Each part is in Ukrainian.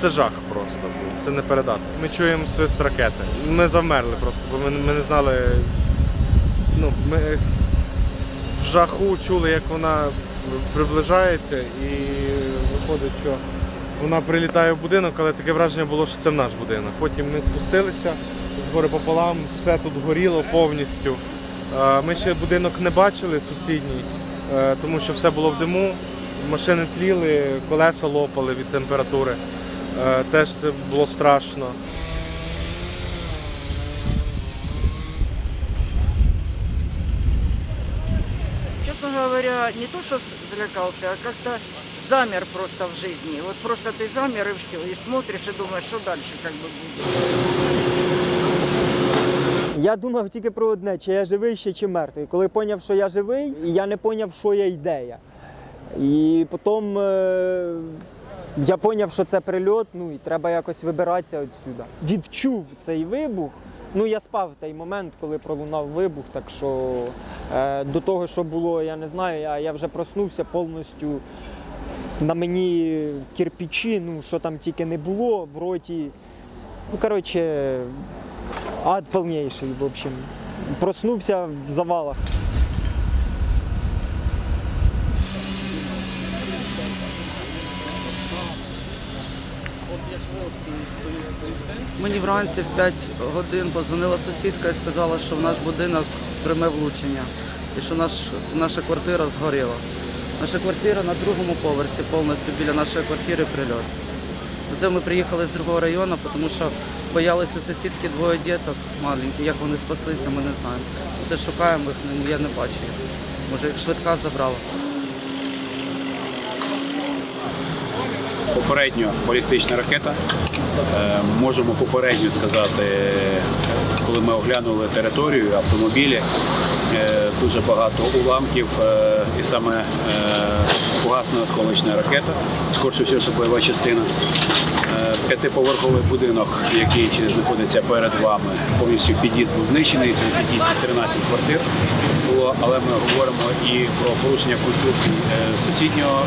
це жах просто. Це не передати. Ми чуємо свист ракети. Ми завмерли просто, бо ми, ми не знали. Ну, ми в жаху чули, як вона приближається, і виходить, що вона прилітає в будинок, але таке враження було, що це в наш будинок. Потім ми спустилися згори пополам, все тут горіло повністю. Е, Ми ще будинок не бачили сусідній, е, тому що все було в диму. Машини тліли, колеса лопали від температури. Е, Теж це було страшно. Честно говоря, не то, что с- залякался, а как-то замер просто в жизни. Вот просто ты замер и все, и смотришь и думаешь, что дальше как бы будет. Я думав тільки про одне, чи я живий ще, чи мертвий. Коли зрозумів, що я живий, я не зрозумів, що я ідея. І потім е, я зрозумів, що це прильот, ну і треба якось вибиратися відсюди. Відчув цей вибух. Ну, я спав в той момент, коли пролунав вибух, так що е, до того, що було, я не знаю, я, я вже проснувся повністю. На мені кирпичі, ну що там тільки не було, в роті. Ну, коротше, ад повніший, в общем. Проснувся в завалах. Мені вранці в 5 годин подзвонила сусідка і сказала, що в наш будинок пряме влучення і що наш, наша квартира згоріла. Наша квартира на другому поверсі, повністю біля нашої квартири прильот. Це ми приїхали з другого району, тому що боялись у сусідки двоє діток маленьких. Як вони спаслися, ми не знаємо. Це шукаємо їх, я не бачу. Може, їх швидка забрала. Попередньо балістична ракета. Е, Можемо попередньо сказати, коли ми оглянули територію, автомобілі, е, дуже багато уламків е, і саме фугасна осколочна ракета, скорше що бойова частина. П'ятиповерховий будинок, який знаходиться перед вами, повністю під'їзд був знищений. Цьому під'їзді 13 квартир було, але ми говоримо і про порушення конструкцій сусіднього.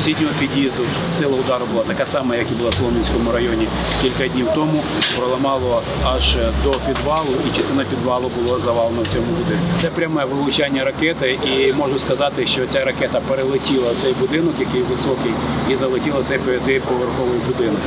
Сусіднього під'їзду. Сила удару була така сама, як і була в Солом'янському районі кілька днів тому. Проламало аж до підвалу, і частина підвалу було завалено в цьому будинку. Це пряме вилучання ракети, і можу сказати, що ця ракета перелетіла цей будинок, який високий, і залетіла цей п'ятиповерховий будинок.